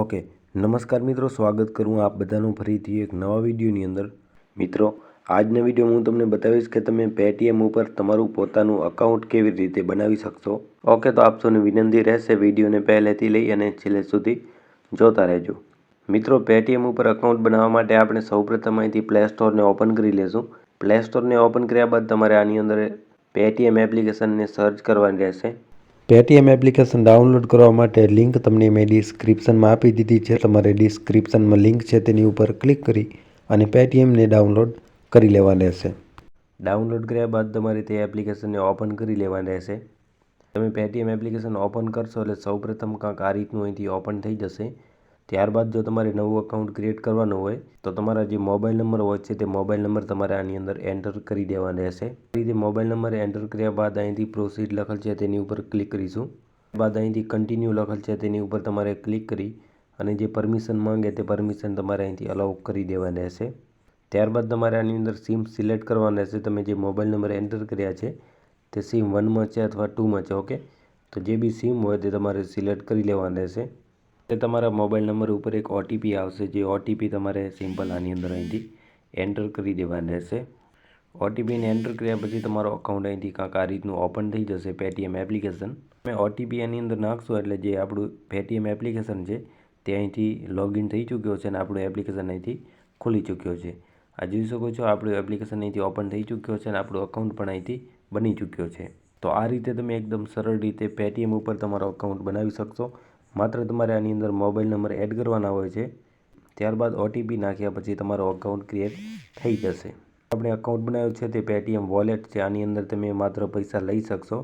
Okay. નમસ્કાર મિત્રો, સ્વાગત કરું આપ બધાનું ફરીથી એક નવા વિડીયોની અંદર. મિત્રો, આજના વીડિયો હું તમને બતાવીશ કે તમે પેટીએમ ઉપર તમારું પોતાનું અકાઉન્ટ કેવી રીતે બનાવી શકશો. ઓકે, તો આપ સૌને વિનંતી રહેશે વિડીયોને પહેલેથી લઈ અને છેલ્લે સુધી જોતા રહેજો. મિત્રો પેટીએમ ઉપર અકાઉન્ટ બનાવવા માટે આપણે સૌપ્રથમ અહીંથી પ્લે સ્ટોરને ઓપન કરી લેશું. પ્લે સ્ટોરને ઓપન કર્યા બાદ તમારે આની અંદર પેટીએમ એપ્લિકેશનને સર્ચ કરવાની રહેશે. પેટીએમ એપ્લિકેશન ડાઉનલોડ કરવા માટે લિંક તમને મેં ડિસ્ક્રિપ્શનમાં આપી દીધી છે. તમારે ડિસ્ક્રિપ્શનમાં લિંક છે તેની ઉપર ક્લિક કરી અને પેટીએમને ડાઉનલોડ કરી લેવાનું રહેશે ડાઉનલોડ કર્યા બાદ તમારે તે એપ્લિકેશનને ઓપન કરી લેવાની રહેશે તમે પેટીએમ એપ્લિકેશન ઓપન કરશો એટલે સૌપ્રથમ કાંક આ રીતનું અહીંથી ઓપન થઈ જશે. ત્યારબાદ જો તમારે નવું અકાઉન્ટ ક્રિએટ કરવાનું હોય, તો તમારા જે મોબાઈલ નંબર હોય છે, તે મોબાઈલ નંબર તમારે આની અંદર એન્ટર કરી દેવાનો રહેશે. રીતે મોબાઈલ નંબર એન્ટર કર્યા બાદ અહીંથી પ્રોસીડ લખેલ છે તેની ઉપર ક્લિક કરીશું. બાદ અહીંથી કન્ટિન્યુ લખેલ છે તેની ઉપર તમારે ક્લિક કરી અને જે પરમિશન માંગે તે પરમિશન તમારે અહીંથી અલાઉ કરી દેવાની રહેશે. ત્યારબાદ તમારે આની અંદર સિમ સિલેક્ટ કરવાનું રહેશે. તમે જે મોબાઈલ નંબર એન્ટર કર્યા છે, તે સિમ વનમાં છે અથવા ટુમાં છે ઓકે તો જે બી સિમ હોય તે તમારે સિલેક્ટ કરી લેવાનું રહેશે. તે તમારા મોબાઈલ નંબર ઉપર એક ઓટીપી આવશે, જે ઓટીપી તમારે સિમ્પલ આની અંદર અહીંથી એન્ટર કરી દેવાનું રહેશે. ઓટીપીને એન્ટર કર્યા પછી તમારો અકાઉન્ટ અહીંથી કાંક આ રીતનું ઓપન થઈ જશે પેટીએમ એપ્લિકેશન તમે ઓટીપી એની અંદર નાખશો એટલે જે આપણું પેટીએમ એપ્લિકેશન છે, તે અહીંથી લોગિન થઈ ચૂક્યો છે અને આપણું એપ્લિકેશન અહીંથી ખુલી ચૂક્યો છે. આ જોઈ શકો છો, આપણું એપ્લિકેશન અહીંથી ઓપન થઈ ચૂક્યો છે અને આપણું અકાઉન્ટ પણ અહીંથી બની ચૂક્યો છે. તો આ રીતે તમે એકદમ સરળ રીતે પેટીએમ ઉપર તમારો અકાઉન્ટ બનાવી શકશો. માત્ર તમારે આની અંદર મોબાઈલ નંબર એડ કરવાના હોય છે, ત્યારબાદ ઓટીપી નાખ્યા પછી તમારો અકાઉન્ટ ક્રિએટ થઈ જશે. આપણે અકાઉન્ટ બનાવ્યું છે તે પેટીએમ વોલેટ છે, આની અંદર તમે માત્ર પૈસા લઈ શકશો.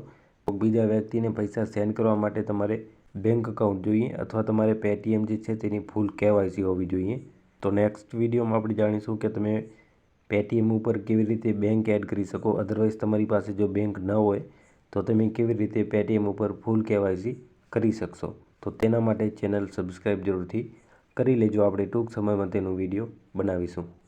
બીજા વ્યક્તિને પૈસા સેન્ડ કરવા માટે તમારે બેંક અકાઉન્ટ જોઈએ અથવા તમારે પેટીએમ જે છે તેની ફૂલ કેવાયસી હોવી જોઈએ. તો નેક્સ્ટ વિડીયોમાં આપણે જાણીશું કે તમે પેટીએમ ઉપર કેવી રીતે બેંક એડ કરી શકો. અધરવાઇઝ તમારી પાસે જો બેંક ન હોય, તો તમે કેવી રીતે પેટીએમ ઉપર ફૂલ કેવાયસી કરી શકશો. તો તેના માટે ચેનલ સબસ્ક્રાઈબ જરૂરથી કરી લેજો. આપણે ટૂંક સમયમાં તેનો વીડિયો બનાવીશું.